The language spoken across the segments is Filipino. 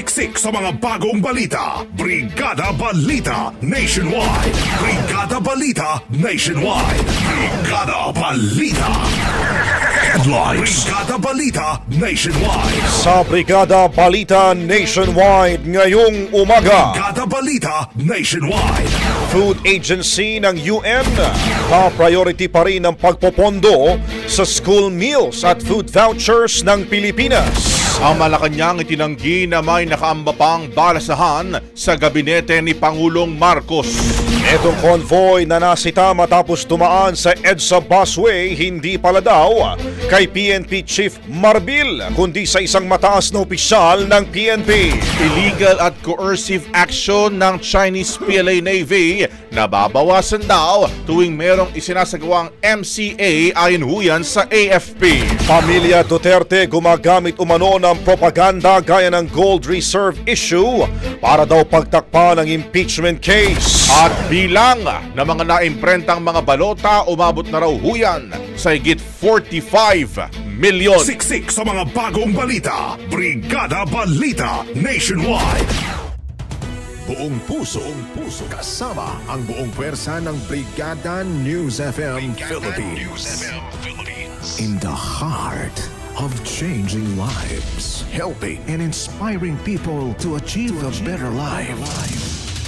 Siksik sa mga bagong balita. Brigada Balita Nationwide. Brigada Balita Nationwide. Brigada Balita. Headlines. Brigada Balita Nationwide. Sa Brigada Balita Nationwide ngayong umaga, Brigada Balita Nationwide. Food Agency ng UN, pa-priority pa rin ang pagpopondo sa school meals at food vouchers ng Pilipinas. Ang Malacanang itinanggi na may nakaamba pang balasahan sa gabinete ni Pangulong Marcos. Itong convoy na nasita matapos tumaan sa EDSA busway hindi pala daw kay PNP Chief Marbil kundi sa isang mataas na opisyal ng PNP. Illegal at coercive action ng Chinese PLA Navy na babawasan daw tuwing merong isinasagawang MCA ayon huyan sa AFP. Pamilya Duterte gumagamit umano ng propaganda gaya ng gold reserve issue para daw pagtakpa ng impeachment case. At bilang ng mga naimprentang mga balota umabot na raw huyan sa higit 45 milyon. Siksik sa mga bagong balita. Brigada Balita Nationwide. Buong puso, buong puso, kasama ang buong pwersa ng Brigada News FM Philippines. In the heart of changing lives, helping and inspiring people to achieve a better life.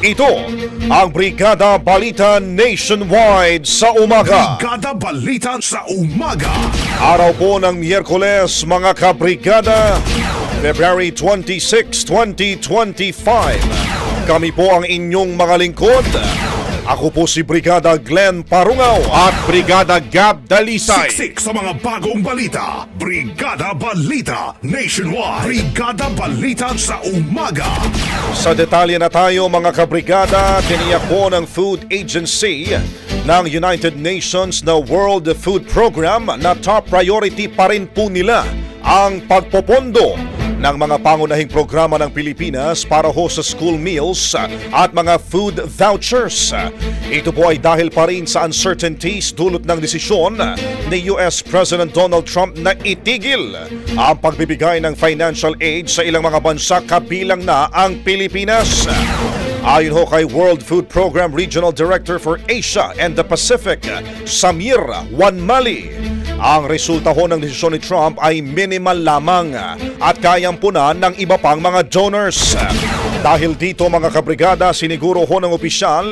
Ito ang Brigada Balita Nationwide sa umaga. Brigada Balita sa umaga. Araw po ng Miyerkules mga kabrigada, February 26, 2025. Kami po ang inyong mga lingkod. Ako po si Brigada Glenn Parungaw At Brigada Gab Dalisay. Siksik sa mga bagong balita. Brigada Balita Nationwide. Brigada Balita sa umaga. Sa detalye na tayo mga kabrigada, tiniyak po ng Food Agency ng United Nations na World Food Program na top priority pa rin po nila ang pagpopondo ng mga pangunahing programa ng Pilipinas para ho sa school meals at mga food vouchers. Ito po ay dahil pa rin sa uncertainties dulot ng desisyon ni US President Donald Trump na itigil ang pagbibigay ng financial aid sa ilang mga bansa kabilang na ang Pilipinas. Ayon ho kay World Food Program Regional Director for Asia and the Pacific, Samir Wanmali, ang resulta ho ng desisyon ni Trump ay minimal lamang at kayang punan ng iba pang mga donors. Dahil dito mga kabrigada, siniguro ho ng opisyal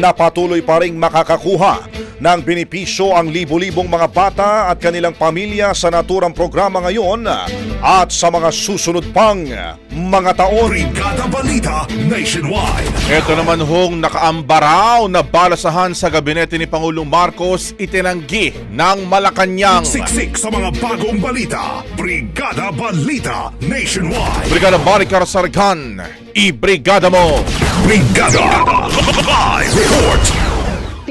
na patuloy pa rin makakakuha ng binipisyo ang libo-libong mga bata at kanilang pamilya sa naturang programa ngayon at sa mga susunod pang mga taon. Brigada Balita Nationwide. Ito naman hong nakaambaraw na balasahan sa gabinete ni Pangulong Marcos itinanggi ng Malacanang. Siksik sa mga bagong balita. Brigada Balita Nationwide. Brigada Baricar Sargan, i-brigada mo! Brigada Live Report.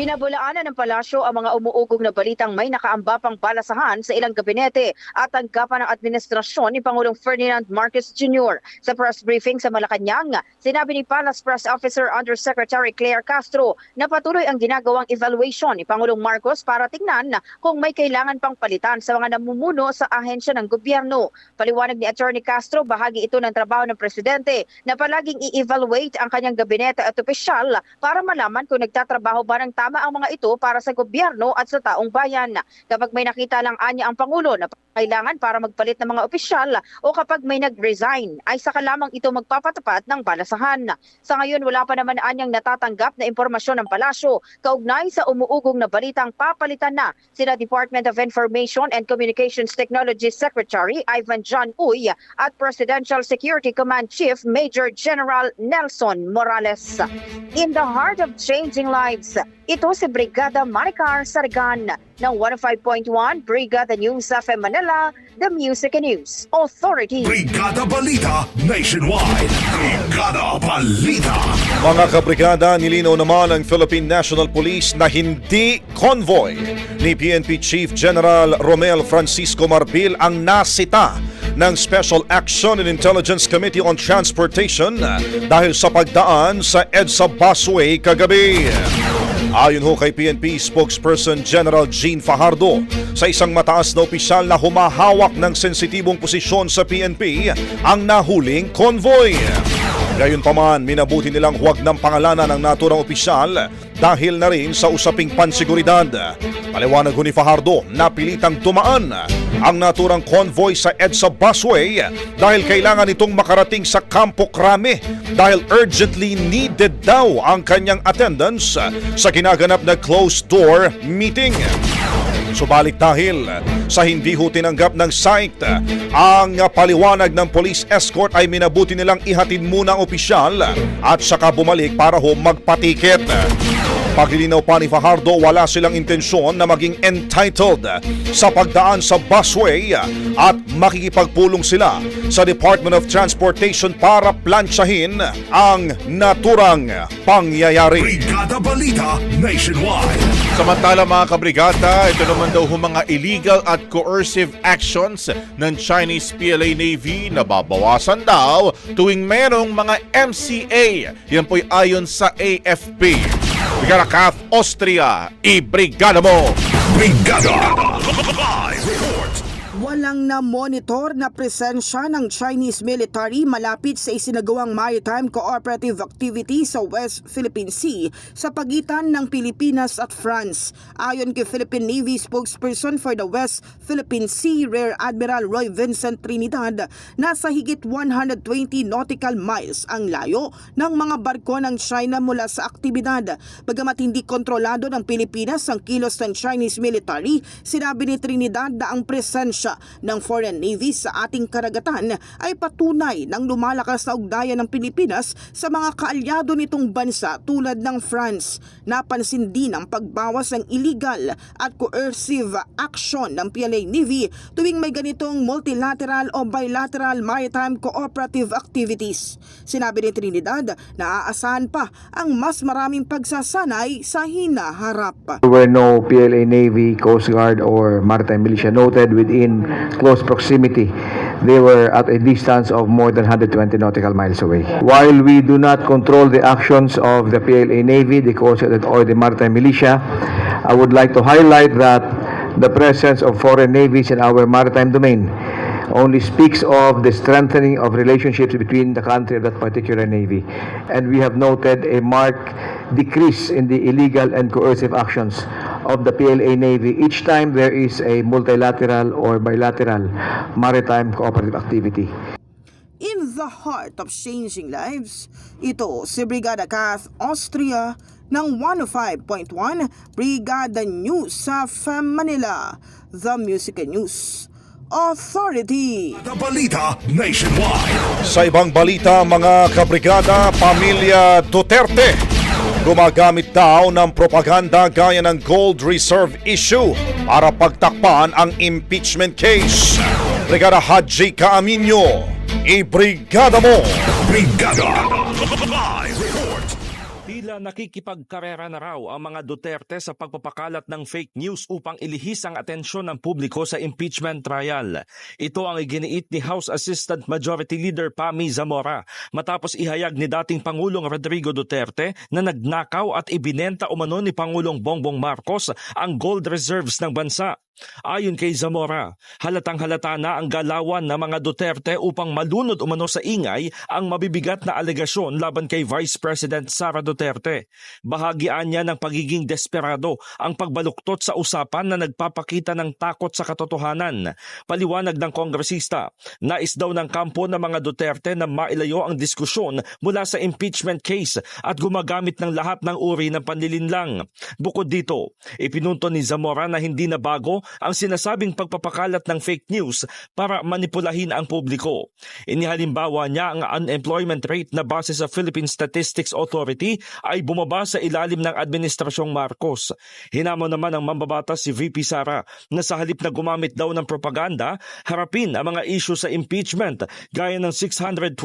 Pinabulaanan ng palasyo ang mga umuugong na balitang may nakaambapang balasahan sa ilang gabinete at tanggapan ng administrasyon ni Pangulong Ferdinand Marcos Jr. Sa press briefing sa Malacanang, sinabi ni Palace Press Officer Undersecretary Claire Castro na patuloy ang ginagawang evaluation ni Pangulong Marcos para tingnan kung may kailangan pang palitan sa mga namumuno sa ahensya ng gobyerno. Paliwanag ni Attorney Castro, bahagi ito ng trabaho ng presidente na palaging i-evaluate ang kanyang gabinete at opisyal para malaman kung nagtatrabaho ba ng tama ang mga ito para sa gobyerno at sa taong bayan. Kapag may nakita lang anya ang Pangulo na kailangan para magpalit ng mga opisyal o kapag may nag-resign ay saka lamang ito magpapatapat ng balasahan. Sa ngayon wala pa naman anyang natatanggap na impormasyon ng palasyo kaugnay sa umuugong na balitang papalitan na sina Department of Information and Communications Technology Secretary Ivan John Uy at Presidential Security Command Chief Major General Nelson Morales. In the heart of changing lives, ito si Brigada Maricar Sargan ng 105.1 Brigada News FM Manila, The Music and News Authority. Brigada Balita Nationwide. Brigada Balita. Mga kabrigada, nilinaw naman ng Philippine National Police na hindi convoy ni PNP Chief General Romel Francisco Marbil ang nasita ng Special Action and Intelligence Committee on Transportation dahil sa pagdaan sa EDSA busway kagabi. Ayon ho kay PNP spokesperson General Jean Fajardo, sa isang mataas na opisyal na humahawak ng sensitibong posisyon sa PNP ang nahuling convoy. Gayunpaman, minabuti nilang huwag ng pangalanan ng naturang opisyal dahil na rin sa usaping panseguridad. Paliwanag ho ni Fajardo na pilitang tumaan ang naturang convoy sa EDSA busway dahil kailangan itong makarating sa Campo Crame dahil urgently needed daw ang kanyang attendance sa ginaganap na closed-door meeting. Subalit dahil sa hindi ho tinanggap ng site, ang paliwanag ng police escort ay minabuti nilang ihatid muna ang opisyal at saka bumalik para ho magpatikit. Paglilinaw pa ni Fajardo, wala silang intensyon na maging entitled sa pagdaan sa busway at makikipagpulong sila sa Department of Transportation para plansyahin ang naturang pangyayari. Brigada Balita Nationwide. Samantala mga kabrigada, ito naman daw ho mga illegal at coercive actions ng Chinese PLA Navy na babawasan daw tuwing merong mga MCA. Yan po'y ayon sa AFP. Brigada Kath Austria, i-brigada mo! Brigada Live Walang na-monitor na presensya ng Chinese military malapit sa isinagawang maritime cooperative activity sa West Philippine Sea sa pagitan ng Pilipinas at France. Ayon kay Philippine Navy spokesperson for the West Philippine Sea, Rear Admiral Roy Vincent Trinidad, nasa higit 120 nautical miles ang layo ng mga barko ng China mula sa aktibidad. Bagamat hindi kontrolado ng Pilipinas ang kilos ng Chinese military, sinabi ni Trinidad na ang presensya ng foreign navy sa ating karagatan ay patunay ng lumalakas na ugnayan ng Pilipinas sa mga kaalyado nitong bansa tulad ng France. Napansin din ang pagbawas ng illegal at coercive action ng PLA Navy tuwing may ganitong multilateral o bilateral maritime cooperative activities. Sinabi ni Trinidad na aasahan pa ang mas maraming pagsasanay sa hinaharap. There were no PLA Navy, Coast Guard, or Maritime Militia noted within close proximity. They were at a distance of more than 120 nautical miles away. While we do not control the actions of the PLA Navy, the Coast Guard, or the Maritime Militia, I would like to highlight that the presence of foreign navies in our maritime domain only speaks of the strengthening of relationships between the country and that particular navy. And we have noted a marked decrease in the illegal and coercive actions of the PLA Navy each time there is a multilateral or bilateral maritime cooperative activity. In the heart of changing lives, ito si Brigada Kath Austria ng 105.1 Brigada News sa FM Manila, The Music and News Authority. Kada balita nationwide. Sa ibang balita, mga kabrigada, pamilya Duterte gumagamit daw ng propaganda gaya ng gold reserve issue para pagtakpan ang impeachment case. Brigada Haji Caaminyo, ibrigada mo! Brigada. Tila nakikipagkarera na raw ang mga Duterte sa pagpapakalat ng fake news upang ilihis ang atensyon ng publiko sa impeachment trial. Ito ang iginiit ni House Assistant Majority Leader Pami Zamora matapos ihayag ni dating Pangulong Rodrigo Duterte na nagnakaw at ibinenta umano ni Pangulong Bongbong Marcos ang gold reserves ng bansa. Ayon kay Zamora, halatang halata na ang galawan ng mga Duterte upang malunod umano sa ingay ang mabibigat na alegasyon laban kay Vice President Sara Duterte. Bahagian niya ng pagiging desperado ang pagbaluktot sa usapan na nagpapakita ng takot sa katotohanan. Paliwanag ng kongresista, nais daw ng kampo ng mga Duterte na mailayo ang diskusyon mula sa impeachment case at gumagamit ng lahat ng uri ng panlilinlang. Bukod dito, ipinunto ni Zamora na hindi na bago ang sinasabing pagpapakalat ng fake news para manipulahin ang publiko. Inihalimbawa niya ang unemployment rate na base sa Philippine Statistics Authority ay bumaba sa ilalim ng Administrasyong Marcos. Hinamo naman ng mambabatas si VP Sara na sa halip na gumamit daw ng propaganda, harapin ang mga issue sa impeachment gaya ng 612.5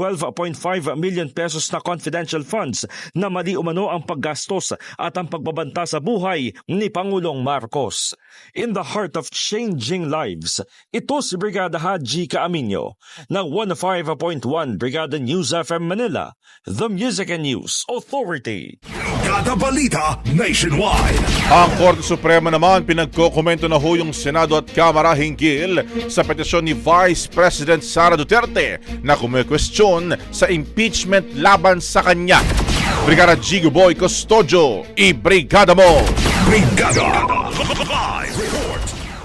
million pesos na confidential funds na mali umano ang paggastos at ang pagbabanta sa buhay ni Pangulong Marcos. In the heart of changing lives, ito si Brigada Haji Caaminyo ng 105.1 Brigada News FM Manila, The Music and News Authority. Kada balita nationwide. Ang Korte Suprema naman pinagkokomento na ho yung Senado at Kamara hinggil sa petisyon ni Vice President Sara Duterte na kumikwestiyon sa impeachment laban sa kanya. Brigada Gigo Boy Custodio, i-brigada mo! Brigada. Live.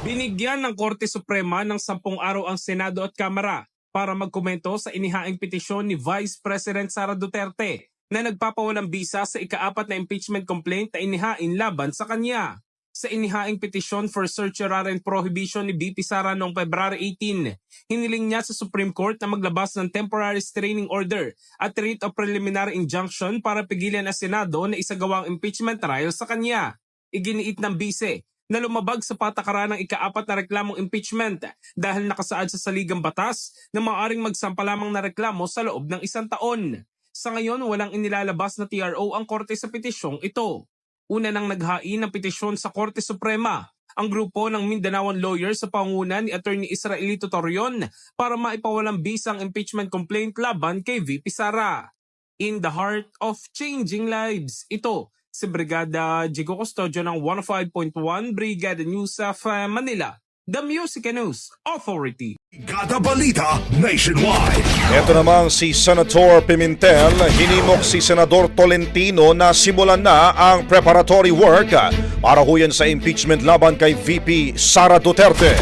Binigyan ng Korte Suprema ng sampung araw ang Senado at Kamara para magkomento sa inihaing petisyon ni Vice President Sara Duterte na nagpapawalang bisa sa ikaapat na impeachment complaint na inihain laban sa kanya. Sa inihaing petisyon for certiorari and prohibition ni BP Sara noong February 18, hiniling niya sa Supreme Court na maglabas ng temporary restraining order at writ of preliminary injunction para pigilan ang Senado na isagawang impeachment trial sa kanya. Iginiit ng bise na lumabag sa patakaran ng ikaapat na reklamong impeachment dahil nakasaad sa saligang batas na maaaring magsampa lamang na reklamo sa loob ng isang taon. Sa ngayon, walang inilalabas na TRO ang korte sa petisyong ito. Una nang naghain ng petisyon sa Korte Suprema ang grupo ng Mindanaoan lawyers sa pangunan ni Attorney Israelito Torion para maipawalang bisa ang impeachment complaint laban kay VP Sara. In the heart of changing lives, ito si Brigada Jigo Custodio ng 105.1 Brigada News of uh, Manila, The Music and News Authority. Kada balita nationwide. Ito namang si Senator Pimentel, hinimok si Senador Tolentino na simulan na ang preparatory work para huyan sa impeachment laban kay VP Sara Duterte.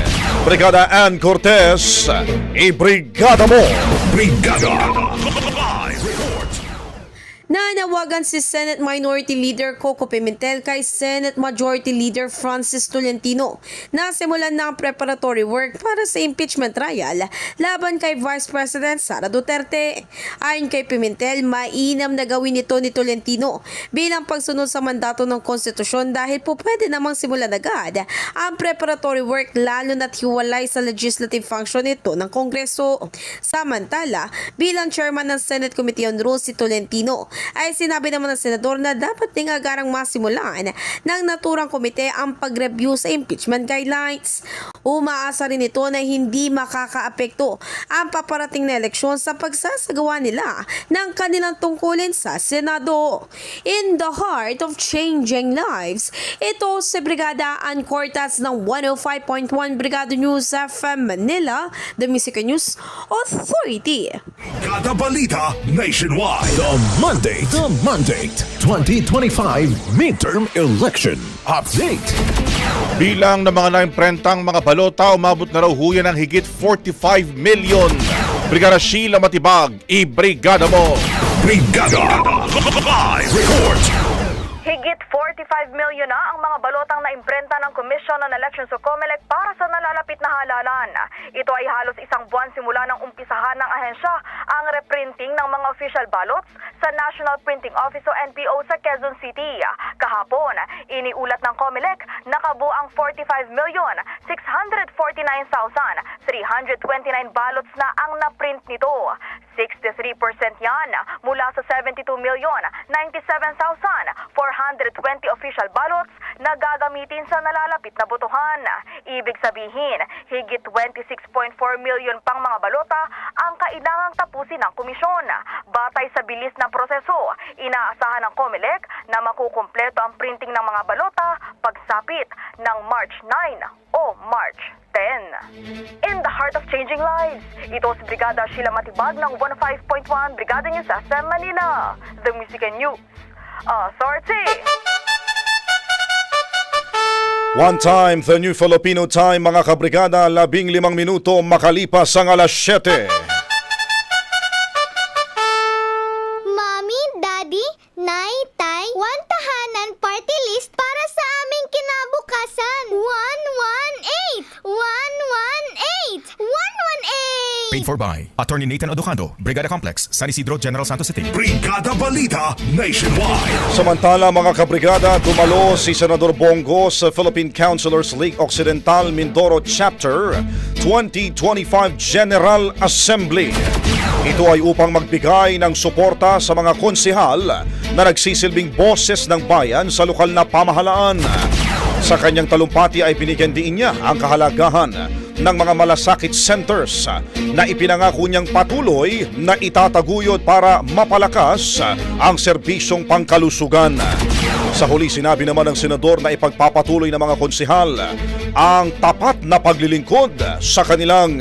Brigada Ann Cortez, i-brigada mo! Brigada. Nanawagan si Senate Minority Leader Coco Pimentel kay Senate Majority Leader Francis Tolentino na simulan na ang preparatory work para sa impeachment trial laban kay Vice President Sara Duterte. Ayon kay Pimentel, mainam na gawin ito ni Tolentino bilang pagsunod sa mandato ng konstitusyon dahil po pwede namang simulan agad ang preparatory work lalo na't hiwalay sa legislative function ito ng Kongreso. Samantala, bilang chairman ng Senate Committee on Rules si Tolentino, ay sinabi naman ng senador na dapat ding agarang masimulan ng naturang komite ang pag-review sa impeachment guidelines. Umaasa rin ito na hindi makakaapekto ang paparating na eleksyon sa pagsasagawa nila ng kanilang tungkulin sa Senado. In the heart of changing lives, ito si Brigada Ann Cortas ng 105.1 Brigada News FM Manila, The Music News Authority. Kada balita nationwide. The Monday, the Mandate 2025 Midterm Election Update. Bilang ng mga naimprentang mga balota, umabot na raw huyan ng higit 45 million. Brigada Sheila Matibag, i-brigada mo! Brigada. Live report. Higit 45 milyon na ang mga balotang na imprenta ng Commission on Elections o COMELEC para sa nalalapit na halalan. Ito ay halos isang buwan simula ng umpisahan ng ahensya ang reprinting ng mga official ballots sa National Printing Office o NPO sa Quezon City. Kahapon, iniulat ng COMELEC nakabuo ang 45 million 649,329 ballots na ang naprint nito. 63% yan mula sa 72 million 97,420 official ballots na gagamitin sa nalalapit na botohan. Ibig sabihin, higit 26.4 million pang mga balota ang kailangang tapusin ng komisyon. Batay sa bilis ng proseso, inaasahan ng COMELEC na makukumpleto ang printing ng mga balota pagsapit ng March 9 o March 10. In the heart of changing lives, ito si Brigada Sheila Matibag ng 105.1 Brigada News SM Manila, The Music and News Authority. One time, the new Filipino time, mga kabrigada, labing limang minuto makalipas ang alas 7. 118! Paid for by Attorney Nathan Odocando, Brigada Complex, San Isidro, General Santos City. Brigada Balita Nationwide. Samantala mga kabrigada, dumalo si Senador Bongo sa Philippine Councilors League Occidental Mindoro Chapter 2025 General Assembly. Ito ay upang magbigay ng suporta sa mga konsihal na nagsisilbing boses ng bayan sa lokal na pamahalaan. Sa kanyang talumpati ay binigyan din niya ang kahalagahan ng mga malasakit centers na ipinangako niyang patuloy na itataguyod para mapalakas ang serbisyong pangkalusugan. Sa huli sinabi naman ng senador na ipagpapatuloy ng mga konsihal ang tapat na paglilingkod sa kanilang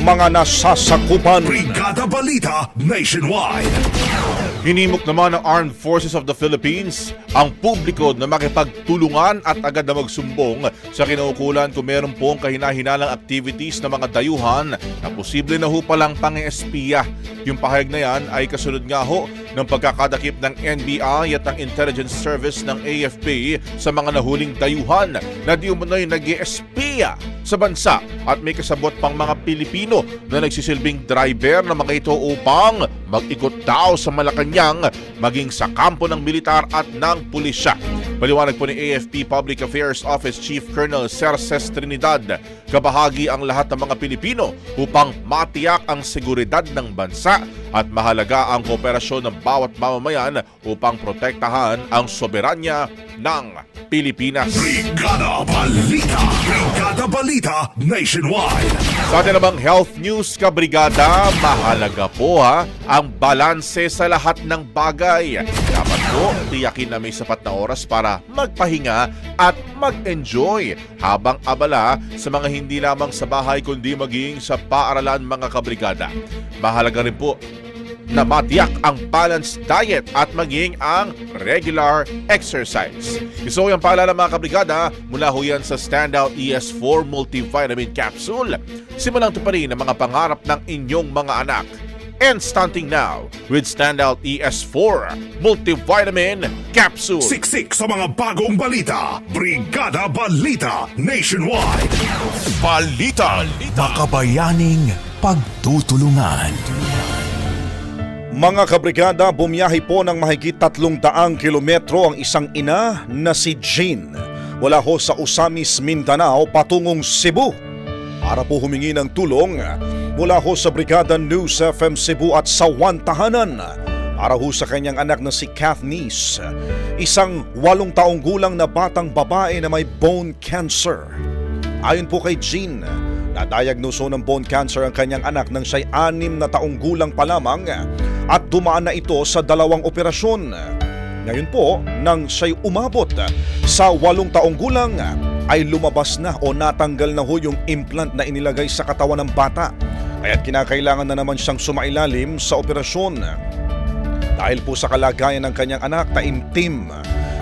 mga nasasakupan. Brigada Balita Nationwide. Hinimok naman ng Armed Forces of the Philippines ang publiko na makipagtulungan at agad na magsumbong sa kinaukulan kung meron pong kahinahinalang activities ng mga dayuhan na posible na ho palang pang-espiya. Yung pahayag na yan ay kasunod nga ho ng pagkakadakip ng NBI at ng Intelligence Service ng AFP sa mga nahuling dayuhan na di umano'y nag sa bansa at may kasabot pang mga Pilipino na nagsisilbing driver na mga ito upang mag-ikot daw sa Malacanang maging sa kampo ng militar at ng pulisya. Paliwanag po ni AFP Public Affairs Office Chief Colonel Cerces Trinidad, kabahagi ang lahat ng mga Pilipino upang matiyak ang seguridad ng bansa at mahalaga ang kooperasyon ng bawat mamamayan upang protektahan ang soberanya ng Pilipinas. Brigada Balita. Brigada Balita Nationwide. Sa atin namang health news ka brigada, mahalaga po ha ang balanse sa lahat ng bagay. Dapat po tiyakin na may sapat na oras para magpahinga at mag-enjoy habang abala sa mga hindi lamang sa bahay kundi maging sa paaralan mga kabrigada. Mahalaga rin po na matiyak ang balanced diet at maging ang regular exercise. Gusto ko yung paalala mga kabrigada mula ho yan sa Standout ES4 Multivitamin Capsule. Simulang to pa rin ang mga pangarap ng inyong mga anak. And stunting now with Standout ES4 Multivitamin Capsule. Siksik sa mga bagong balita. Brigada Balita Nationwide. Balita. Makabayaning pagtutulungan. Mga kabrigada, bumiyahe po ng mahigit tatlong daang kilometro ang isang ina na si Jean. Wala ho sa Usamis, Mindanao patungong Cebu. Para po humingi ng tulong mula ho sa Brigada News FM Cebu at sa Tahanan para ho sa kanyang anak na si Kathnice, isang walong taong gulang na batang babae na may bone cancer. Ayon po kay Jean, nadayagnoso ng bone cancer ang kanyang anak nang siya'y anim na taong gulang pa lamang at dumaan na ito sa dalawang operasyon. Ngayon po, nang siya'y umabot sa walong taong gulang, ay lumabas na o natanggal na ho yung implant na inilagay sa katawan ng bata. Kaya't kinakailangan na naman siyang sumailalim sa operasyon. Dahil po sa kalagayan ng kanyang anak, taimtim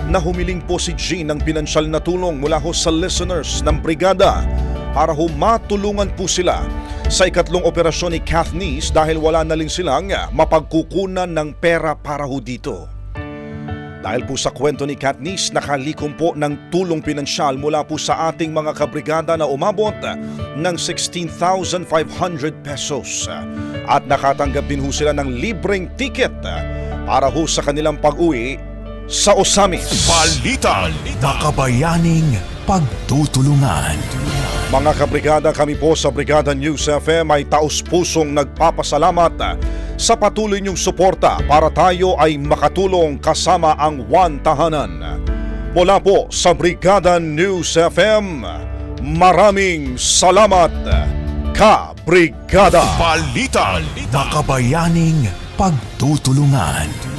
na humiling po si Jean ng pinansyal na tulong mula ho sa listeners ng brigada para ho matulungan po sila sa ikatlong operasyon ni Kathnice dahil wala na rin silang mapagkukunan ng pera para ho dito. Dahil po sa kwento ni Katniss, nakalikom po ng tulong pinansyal mula po sa ating mga kabrigada na umabot ng 16,500 pesos. At nakatanggap din ho sila ng libreng ticket para ho sa kanilang pag-uwi sa Osamis. Balita. Makabayaning pagtutulungan. Mga kabrigada, kami po sa Brigada News FM ay taus-pusong nagpapasalamat sa patuloy niyong suporta para tayo ay makatulong kasama ang One Tahanan. Mula po sa Brigada News FM, maraming salamat, ka-brigada! Balita. Makabayaning pagtutulungan.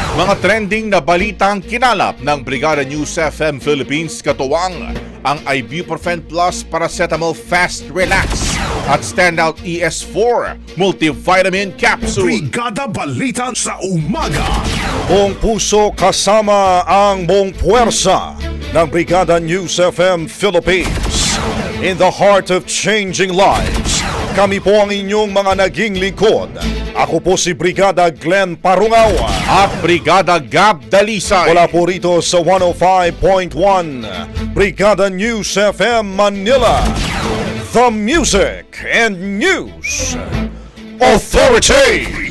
Mga trending na balitang kinalap ng Brigada News FM Philippines katuwang ang Ibuprofen Plus Paracetamol Fast Relax at Standout ES4 Multivitamin Capsule. Brigada Balita sa umaga. Buong puso kasama ang buong puwersa ng Brigada News FM Philippines. In the heart of changing lives, kami po ang inyong mga naging lingkod. Ako po si Brigada Glenn Parungaw. At Brigada Gab Dalisay. Mula po rito sa 105.1 Brigada News FM Manila. The Music and News Authority.